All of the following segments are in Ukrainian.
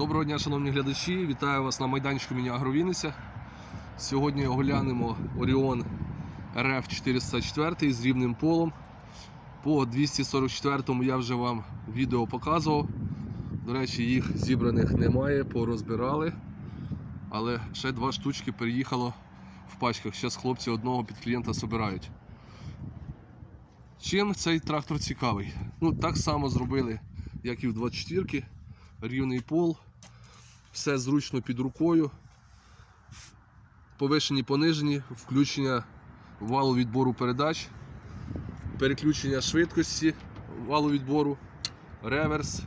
Доброго дня, шановні глядачі! Вітаю вас на майданчику міні Агровінниця. Сьогодні оглянемо Orion RF 404 з рівним полом. По 244-му я вже вам відео показував. До речі, їх зібраних немає, порозбирали. Але ще два штучки переїхало в пачках. Зараз хлопці одного під клієнта збирають. Чим цей трактор цікавий? Ну, так само зробили, як і в 24-ки. рівний пол, все зручно під рукою, повишені, понижені, включення валу відбору передач, переключення швидкості валу відбору, реверс,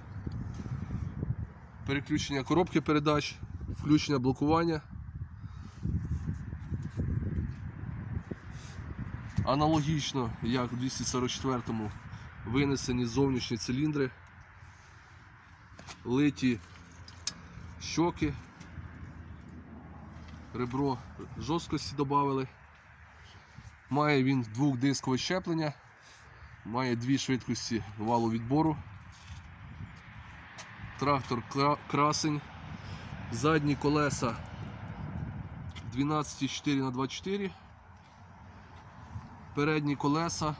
переключення коробки передач, включення блокування. Аналогічно, як в 244-му винесені зовнішні циліндри, литі щоки, ребро жорсткості додали. Має він двохдискове щеплення, має дві швидкості валу відбору. Трактор красень. Задні колеса 12,4 на 24 Передні колеса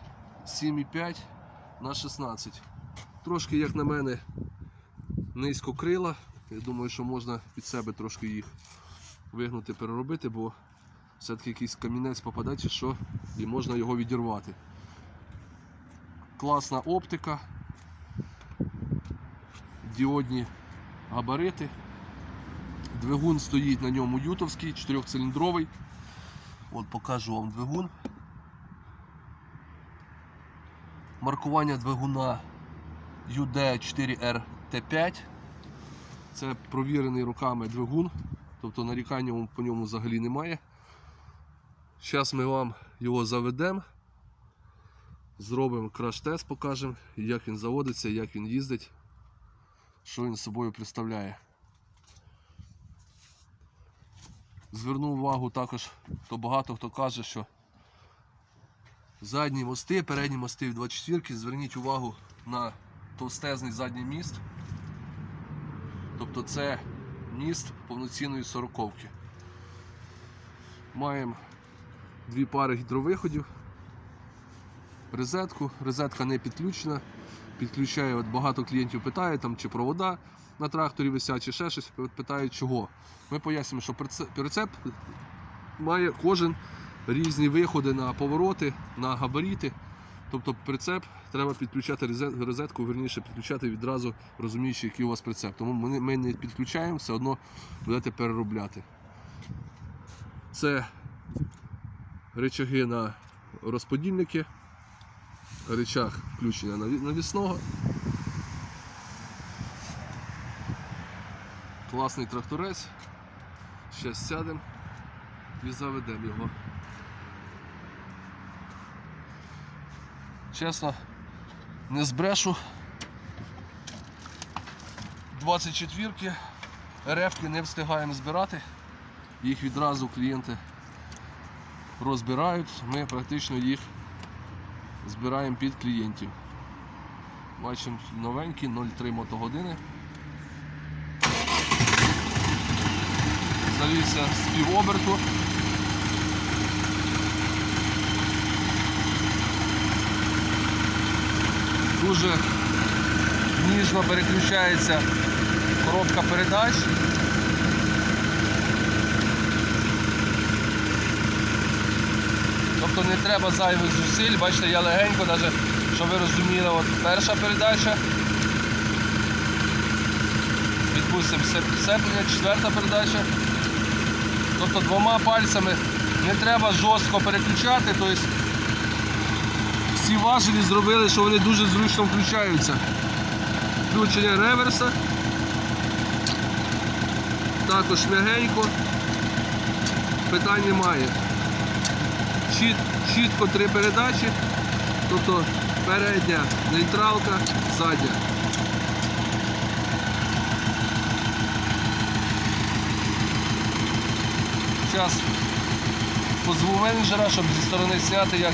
7,5 на 16 Трошки, як на мене, низько крила. Я думаю, що можна під себе трошки їх вигнути, переробити, бо все-таки якийсь камінець попаде чи що, і можна його відірвати. Класна оптика, діодні габарити. Двигун стоїть на ньому ютовський, 4-циліндровий. От покажу вам двигун. Маркування двигуна UD4RT5. Це провірений руками двигун, тобто нарікання по ньому взагалі немає. Зараз ми вам його заведемо, зробимо краш-тест, покажемо, як він заводиться, як він їздить, що він собою представляє. Зверну увагу також, то багато хто каже, що задні мости, передні мости в 24 зверніть увагу на товстезний задній міст. Тобто це міст повноцінної сороковки. Маємо дві пари гідровиходів, розетку, розетка не підключена. Підключає, от багато клієнтів питає, там, чи провода на тракторі висять, чи ще щось, питають чого. Ми пояснюємо, що прице- прицеп має кожен різні виходи на повороти, на габаріти. Тобто прицеп треба підключати розетку, верніше підключати відразу, розуміючи, який у вас прицеп. Тому ми, ми не підключаємо, все одно будете переробляти. Це речаги на розподільники, речах включення наві- навісного. Класний тракторець. Зараз сядемо і заведемо його. Чесно, не збрешу. 24-ки РФки не встигаємо збирати. Їх відразу клієнти розбирають. Ми практично їх збираємо під клієнтів. Бачимо новенькі 0,3 мотогодини. Завівся з півоберту. Дуже ніжно переключається коробка передач. Тобто не треба зайвих зусиль, бачите, я легенько, щоб ви розуміли, от перша передача. Відпустимо сцеплення, четверта передача. Тобто двома пальцями не треба жорстко переключати, тобто всі важелі зробили, що вони дуже зручно включаються. Включення реверса. Також м'ягенько. Питань немає. Чіт, чітко три передачі. Тобто передня нейтралка, задня. Зараз позву менеджера, щоб зі сторони зняти, як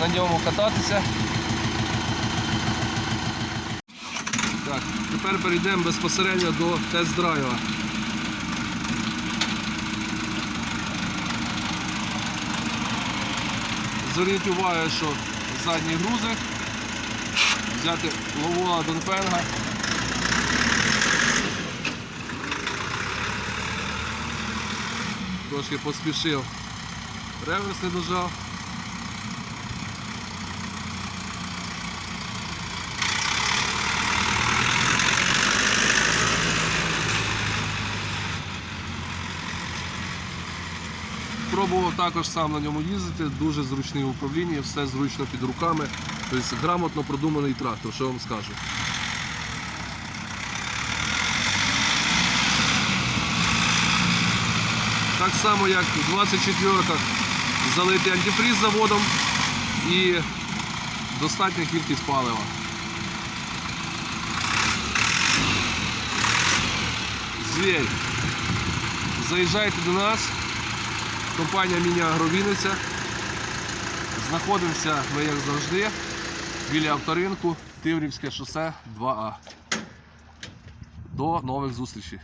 на ньому кататися. Так, тепер перейдемо безпосередньо до тест-драйва. Зверніть увагу, що задні грузи, взяти ловуа Донфенга. Трошки поспішив. Реверс не дожав. Пробував також сам на ньому їздити, дуже зручний в управлінні, все зручно під руками. Тобто грамотно продуманий трактор, що вам скажу. Так само, як в 24-ках залитий антифриз заводом і достатня кількість палива. Звір. Заїжджайте до нас. Компанія Міні-Агровіниця. Знаходимося ми, як завжди, біля авторинку Тиврівське шосе 2А. До нових зустрічей!